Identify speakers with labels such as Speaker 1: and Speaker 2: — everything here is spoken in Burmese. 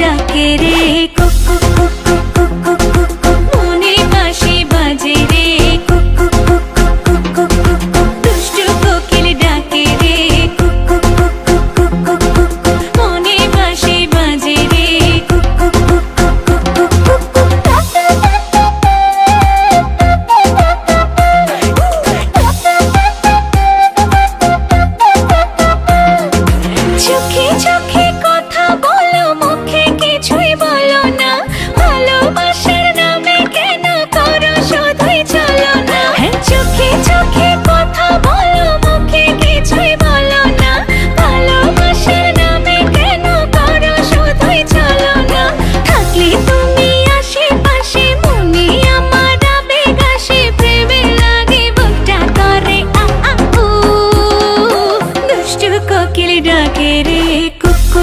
Speaker 1: ডাকে রে। കിളിടാ കേരേ കുക്കു